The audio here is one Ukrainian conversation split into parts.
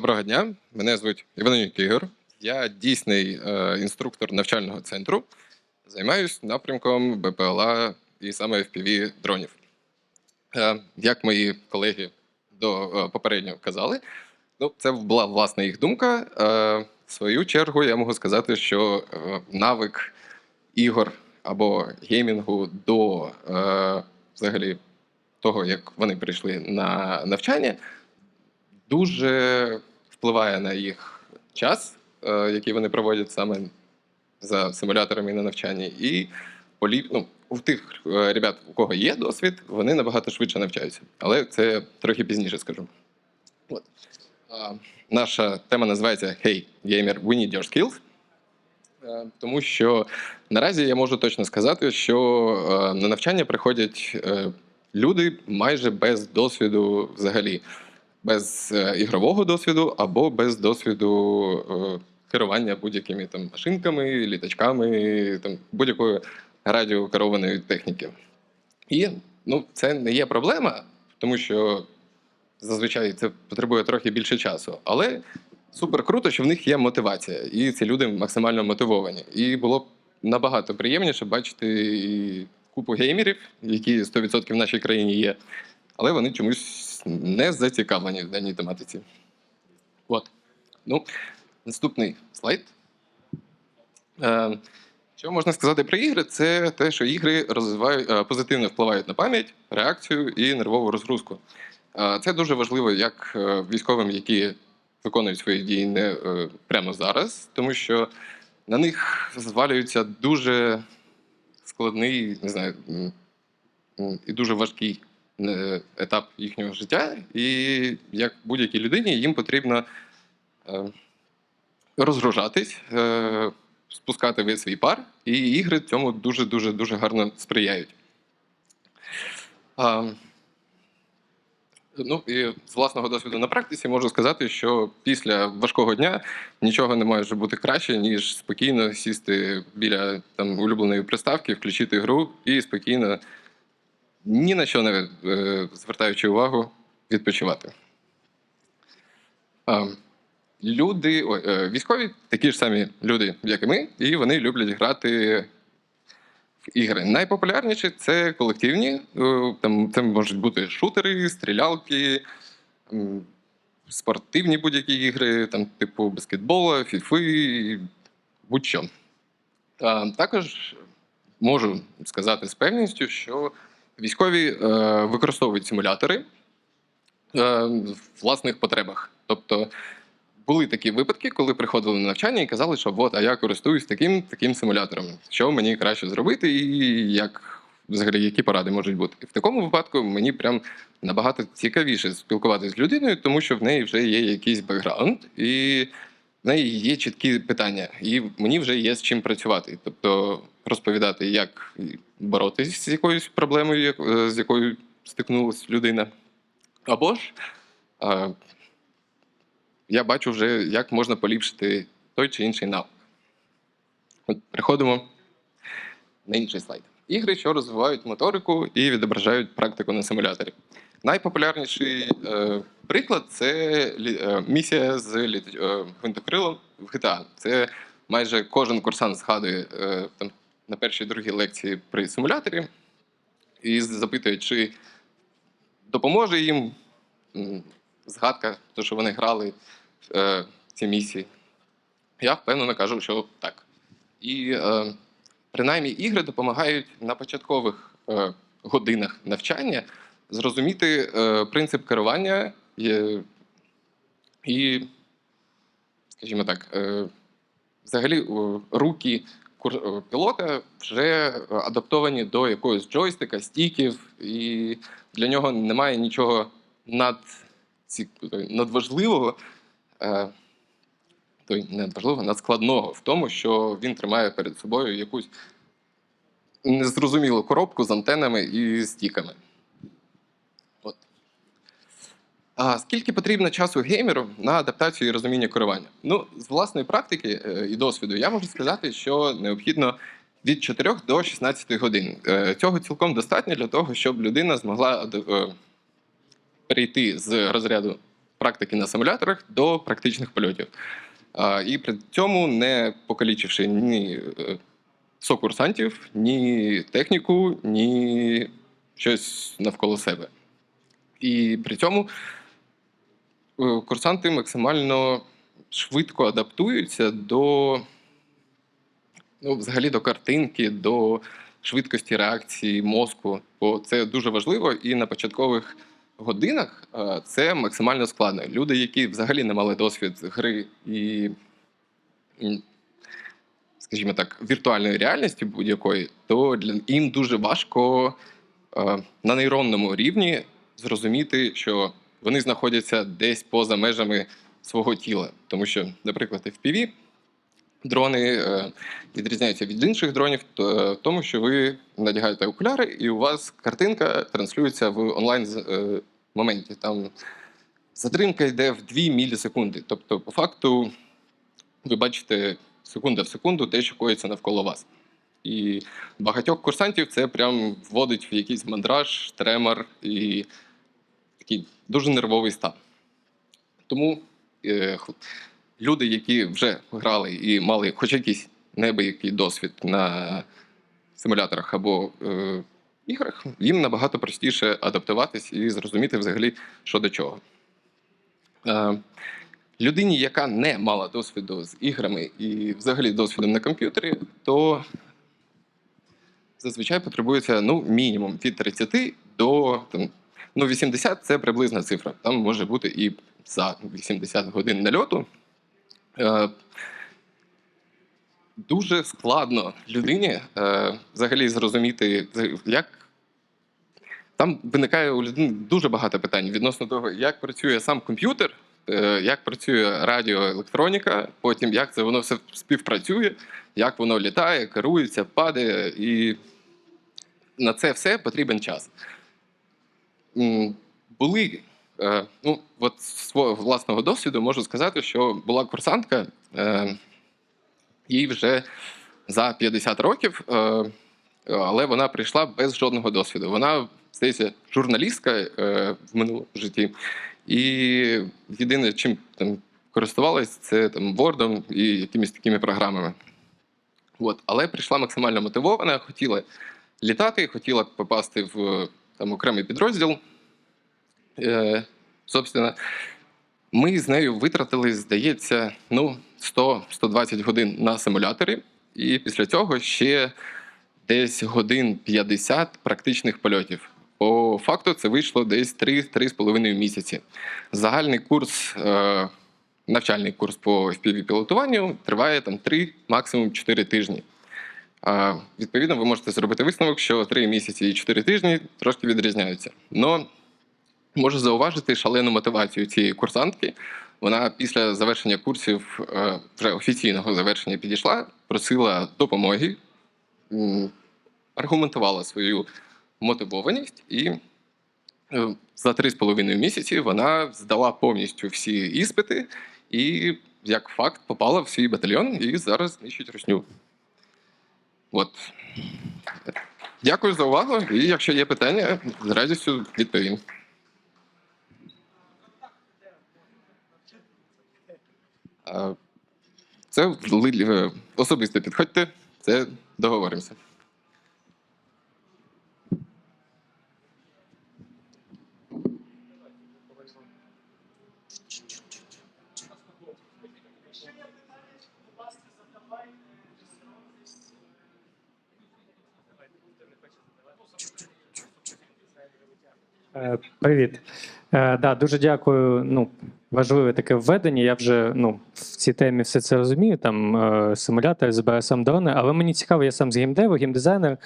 Доброго дня, мене звуть Іванюк Ігор. Я дійсний е, інструктор навчального центру. Займаюсь напрямком БПЛА і саме FPV дронів. Е, як мої колеги до е, попередньо казали, ну, це була власне їх думка. Е, в свою чергу я можу сказати, що е, навик ігор або геймінгу до е, взагалі того, як вони прийшли на навчання, дуже впливає на їх час, е, який вони проводять саме за симуляторами на навчанні, і поліп... ну, у тих е, ребят, у кого є досвід, вони набагато швидше навчаються. Але це трохи пізніше скажу. От. Наша тема називається Hey, gamer, we need your skills. Е, Тому що наразі я можу точно сказати, що на навчання приходять люди майже без досвіду взагалі, без е, ігрового досвіду або без досвіду е, керування будь-якими там машинками, літачками, там будь-якої радіокерованої техніки. І ну, це не є проблема, тому що зазвичай це потребує трохи більше часу. Але супер круто, що в них є мотивація, і ці люди максимально мотивовані. І було б набагато приємніше бачити і купу геймерів, які 100% в нашій країні є, але вони чомусь не зацікавлені в даній тематиці. От. Ну, наступний слайд. Е, що можна сказати про ігри? Це те, що ігри розвивають е, позитивно впливають на пам'ять, реакцію і нервову розгрузку. Е, Це дуже важливо як е, військовим, які виконують свої дії не прямо зараз, тому що на них звалюється дуже складний, не знаю, і дуже важкий етап їхнього життя. І як будь-якій людині їм потрібно е, розгружатись, е, спускати весь свій пар, і ігри цьому дуже дуже дуже гарно сприяють. Ну і з власного досвіду на практиці можу сказати, що після важкого дня нічого не може бути краще, ніж спокійно сісти біля там улюбленої приставки, включити гру і спокійно, ні на що не е, звертаючи увагу, відпочивати. Люди, е, військові такі ж самі люди, як і ми, і вони люблять грати в ігри. Найпопулярніші це колективні. е, Там це можуть бути шутери, стрілялки, спортивні будь-які ігри, там, типу баскетбола, фіфи, будь-що. Також можу сказати з певністю, що військові е, використовують симулятори е, в власних потребах. Тобто були такі випадки, коли приходили на навчання і казали, що от, а я користуюсь таким таким симулятором. Що мені краще зробити, і як взагалі які поради можуть бути. І в такому випадку мені прям набагато цікавіше спілкуватися з людиною, тому що в неї вже є якийсь бекграунд, і в неї є чіткі питання, і мені вже є з чим працювати. Тобто розповідати, як боротися з якоюсь проблемою, е, з якою стикнулася людина. Або ж е, я бачу вже, як можна поліпшити той чи інший навик. От переходимо на інший слайд. Ігри, що розвивають моторику і відображають практику на симуляторі. Найпопулярніший е, приклад це е, місія з е, гвинтокрилом в GTA. Це майже кожен курсант згадує е, там, на першій другій лекції при симуляторі і запитує, чи допоможе їм згадка, то, що вони грали е, ці місії. Я впевнено кажу, що так. І е, принаймні ігри допомагають на початкових е, годинах навчання зрозуміти е, принцип керування і, і скажімо так, е, взагалі е, руки е, пілота вже адаптовані до якогось джойстика, стіків, і для нього немає нічого над, ці- надважливого. Е, той надважливого, надскладного в тому, що він тримає перед собою якусь незрозумілу коробку з антенами і стіками. От. А скільки потрібно часу геймеру на адаптацію і розуміння керування? Ну, з власної практики е, і досвіду я можу сказати, що необхідно від 4 до 16 годин. Е, Цього цілком достатньо для того, щоб людина змогла е, перейти з розряду практики на симуляторах до практичних польотів. І при цьому не покалічивши ні сокурсантів, ні техніку, ні щось навколо себе. І при цьому курсанти максимально швидко адаптуються до ну, взагалі до картинки, до швидкості реакції мозку. Бо це дуже важливо, і на початкових годинах е, це максимально складно. Люди, які взагалі не мали досвід гри і, скажімо так, віртуальної реальності будь-якої, то для їм дуже важко е, на нейронному рівні зрозуміти, що вони знаходяться десь поза межами свого тіла. Тому що, наприклад, FPV дрони е, відрізняються від інших дронів е, тому, що ви надягаєте окуляри, і у вас картинка транслюється в онлайн е, моменті. Там затримка йде в 2 мілісекунди. Тобто, по факту, ви бачите секунда в секунду те, що коїться навколо вас. І багатьох курсантів це прям вводить в якийсь мандраж, тремор і такий дуже нервовий стан. Тому е, люди, які вже грали і мали хоч якийсь неабиякий досвід на симуляторах або е, іграх, їм набагато простіше адаптуватись і зрозуміти взагалі, що до чого. Е, людині, яка не мала досвіду з іграми і взагалі досвідом на комп'ютері, то зазвичай потребується ну, мінімум від 30 до там, ну, 80 це приблизна цифра. Там може бути і за 80 годин нальоту. Е, дуже складно людині е, взагалі зрозуміти, як. Там виникає у людини дуже багато питань відносно того, як працює сам комп'ютер, е, як працює радіоелектроніка, потім як це воно все співпрацює, як воно літає, керується, падає, і на це все потрібен час. Були, е, ну, от свого власного досвіду можу сказати, що була курсантка, е, їй вже за 50 років, е, але вона прийшла без жодного досвіду. Вона, здається, журналістка в минулому житті. І єдине, чим там користувалась, це там Word і якимись такими програмами. От. Але прийшла максимально мотивована, хотіла літати, хотіла попасти в там, окремий підрозділ. Е, собственно, ми з нею витратили, здається, ну, 100-120 годин на симуляторі, і після цього ще десь годин 50 практичних польотів. По факту це вийшло десь 3-3,5 місяці. Загальний курс, е, навчальний курс по FPV-пілотуванню триває там 3, максимум 4 тижні. Відповідно, ви можете зробити висновок, що 3 місяці і 4 тижні трошки відрізняються. Но можу зауважити шалену мотивацію цієї курсантки. Вона після завершення курсів, е, вже офіційного завершення, підійшла, просила допомоги, аргументувала свою мотивованість, і е, за 3,5 місяці вона здала повністю всі іспити і, як факт, попала в свій батальйон і зараз знищить русню. От. Дякую за увагу. І якщо є питання, з радістю відповім. Це е, особисто підходьте, це договоримося. Привіт. Е, да, дуже дякую. Ну, важливе таке введення. Я вже ну, в цій темі все це розумію. Там е, симулятор, збираю сам дрони, але мені цікаво, я сам з геймдеву, геймдизайнер,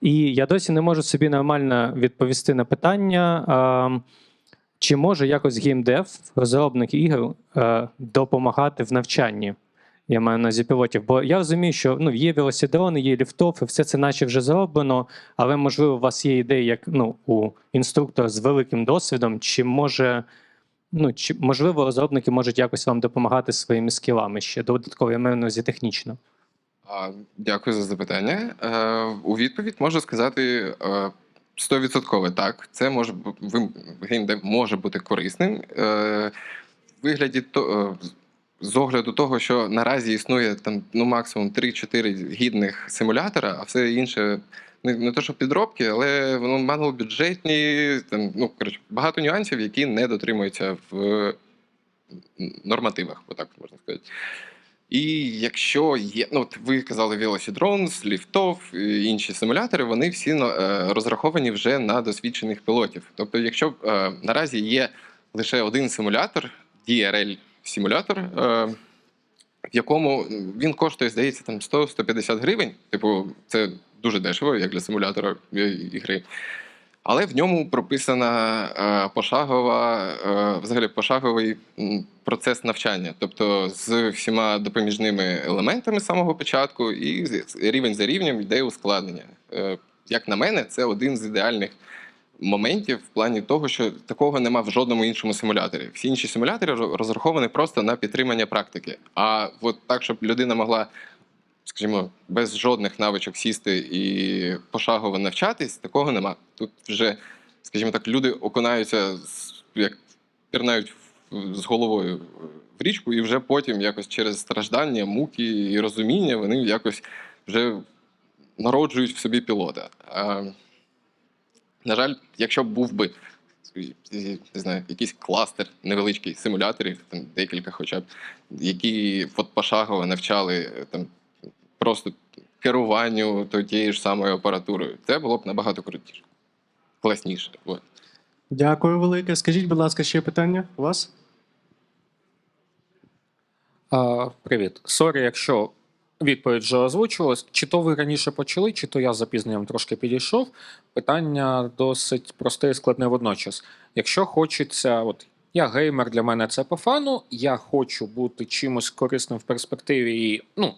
і я досі не можу собі нормально відповісти на питання. Е, чи може якось геймдев, розробник ігор, е, допомагати в навчанні? Я маю на увазі пілотів, бо я розумію, що ну, є велосипедрони, є ліфтофи, все це наче вже зроблено, але можливо у вас є ідеї, як ну, у інструктора з великим досвідом, чи може, ну, чи можливо, розробники можуть якось вам допомагати своїми скілами ще додатково, я маю увазі технічно. Дякую за запитання. Е, У відповідь можу сказати е, стовідсотково так. Це може геймдев може бути корисним. Е, вигляді то, е, з огляду того, що наразі існує там ну максимум 3-4 гідних симулятора, а все інше не, не то, що підробки, але воно малобюджетні, там, ну коротше, багато нюансів, які не дотримуються в е, нормативах, отак можна сказати. І якщо є, ну от ви казали Velocydrones, Ліфтов і інші симулятори, вони всі е, розраховані вже на досвідчених пілотів. Тобто, якщо е, наразі є лише один симулятор, DRL-симулятор, е, в якому він коштує, здається, там 100-150 гривень. Типу, це дуже дешево, як для симулятора е, ігри. Але в ньому прописана е, пошагова, взагалі пошаговий процес навчання, тобто з всіма допоміжними елементами з самого початку, і рівень за рівнем йде ускладнення. Як на мене, це один з ідеальних моментів в плані того, що такого нема в жодному іншому симуляторі. Всі інші симулятори роз- розраховані просто на підтримання практики. А от так, щоб людина могла скажімо, без жодних навичок сісти і пошагово навчатись, такого нема. Тут вже, скажімо так, люди окунаються, як пірнають з головою в річку, і вже потім якось через страждання, муки і розуміння вони якось вже народжують в собі пілота. На жаль, якщо б був би не знаю, якийсь кластер невеличкий симуляторів, там декілька хоча б, які от пошагово навчали е, там просто керуванню тією ж самою апаратурою. Це було б набагато крутіше. Класніше. От. Дякую велике. Скажіть, будь ласка, ще питання у вас? А, привіт. Сорі, якщо відповідь вже озвучувалась. Чи то ви раніше почали, чи то я з запізненням трошки підійшов. Питання досить просте і складне водночас. Якщо хочеться, от я геймер, для мене це по фану, я хочу бути чимось корисним в перспективі, і ну,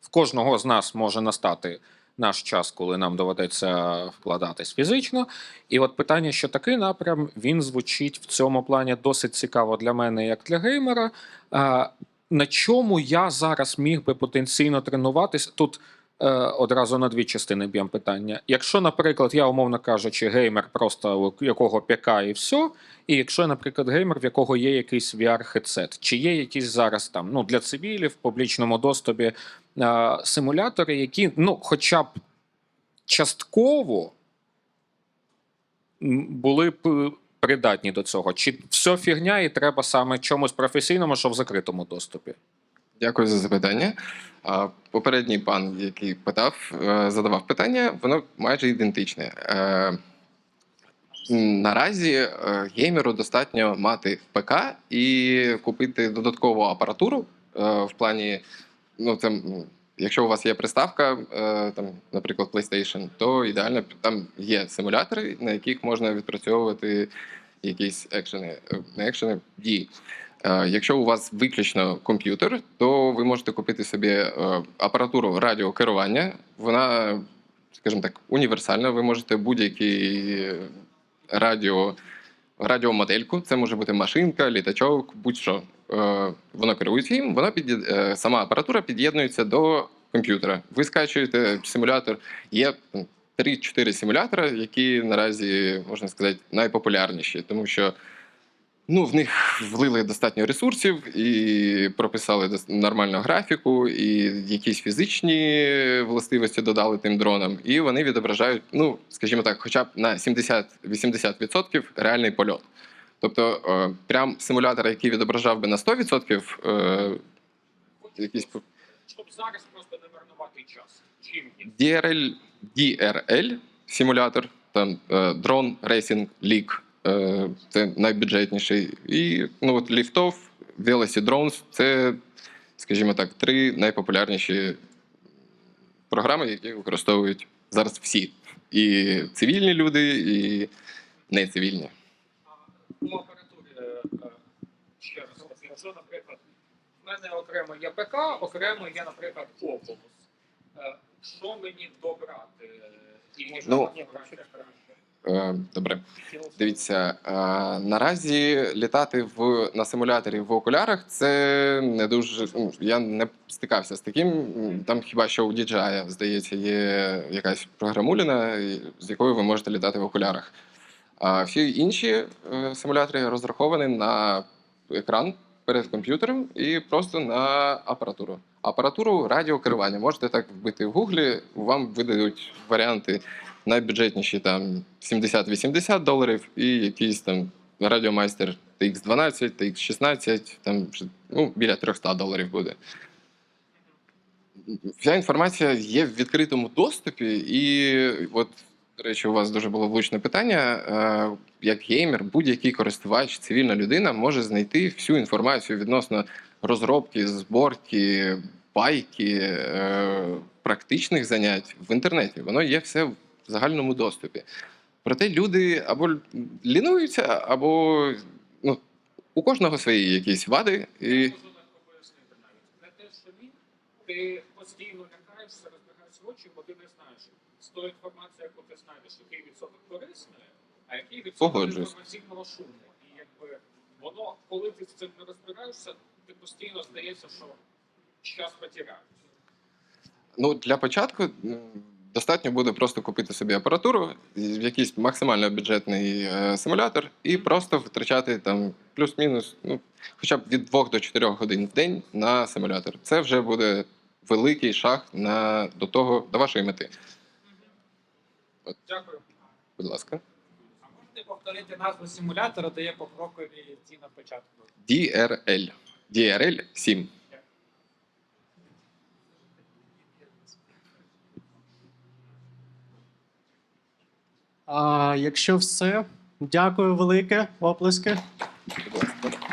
в кожного з нас може настати наш час, коли нам доведеться вкладатись фізично. І от питання, що такий напрям, він звучить в цьому плані досить цікаво для мене, як для геймера. На чому я зараз міг би потенційно тренуватись? Тут е, одразу на дві частини б'ємо питання. Якщо, наприклад, я, умовно кажучи, геймер, просто якого ПК і все, і якщо, наприклад, геймер, в якого є якийсь VR-хедсет, чи є якісь зараз там ну, для цивілів в публічному доступі е, симулятори, які ну, хоча б частково були б придатні до цього? Чи все фігня і треба саме чомусь професійному, що в закритому доступі? Дякую за запитання. Попередній пан, який питав, е, задавав питання, воно майже ідентичне. Е, Наразі е, геймеру достатньо мати ПК і купити додаткову апаратуру в плані, ну там, якщо у вас є приставка, е, там, наприклад, PlayStation, то ідеально там є симулятори, на яких можна відпрацьовувати якісь екшени, е, не екшени, дії. Е, Якщо у вас виключно комп'ютер, то ви можете купити собі апаратуру радіокерування. Вона, скажімо так, універсальна. Ви можете будь-який радіо, радіомодельку, це може бути машинка, літачок, будь-що. Е, Воно керується їм, вона під, е, сама апаратура під'єднується до комп'ютера. Ви скачуєте симулятор. Є там, 3-4 симулятори, які наразі, можна сказати, найпопулярніші, тому що Ну, в них влили достатньо ресурсів і прописали нормальну графіку, і якісь фізичні властивості додали тим дронам, і вони відображають, ну, скажімо так, хоча б на 70-80% реальний польот. Тобто, е, прям симулятор, який відображав би на 100%, е, якийсь Щоб зараз просто не марнувати час. Чим є? DRL, DRL симулятор, там е, Drone Racing League, це найбюджетніший. І ну, от Ліфтов, Veloci Drones це, скажімо так, три найпопулярніші програми, які використовують зараз всі. І цивільні люди, і нецивільні. У апаратурі е, ще раз, якщо, наприклад, в мене окремо є ПК, окремо є, наприклад, Oculus. Е, Що мені добрати? І можна Ну, мені краще краще. Е, Добре. Дивіться, е, наразі літати в на симуляторі в окулярах це не дуже. ну, Я не стикався з таким. Там хіба що у DJI, здається, є якась програмуліна, з якою ви можете літати в окулярах. А всі інші симулятори розраховані на екран перед комп'ютером і просто на апаратуру. Апаратуру радіокерування. Можете так вбити в гуглі, вам видадуть варіанти найбюджетніші там 70-80 доларів і якийсь там радіомайстер TX12, TX16, там ну, біля 300 доларів буде. Вся інформація є в відкритому доступі, і от, до речі, у вас дуже було влучне питання. Е, Як геймер, будь-який користувач, цивільна людина може знайти всю інформацію відносно розробки, зборки, байки, е, практичних занять в інтернеті. Воно є все в загальному доступі. Проте люди або лінуються, або ну, у кожного свої якісь вади. І ти постійно лякаєшся, розбираєш очі, бо ти не знаєш тої інформації, яку ти знайдеш, який відсоток корисної, а який відсоток інформаційного шуму. І якби воно, коли ти з цим не розбираєшся, ти постійно здається, що час потеряєш. Ну, для початку достатньо буде просто купити собі апаратуру, якийсь максимально бюджетний е, симулятор, і просто витрачати там плюс-мінус, ну, хоча б від 2 до 4 годин в день на симулятор. Це вже буде великий шаг на, до того, до вашої мети. Дякую. Будь ласка. А можете повторити назву симулятора, де є покрокові ці на початку? DRL. DRL 7. А якщо все, дякую велике, оплески. Будь ласка.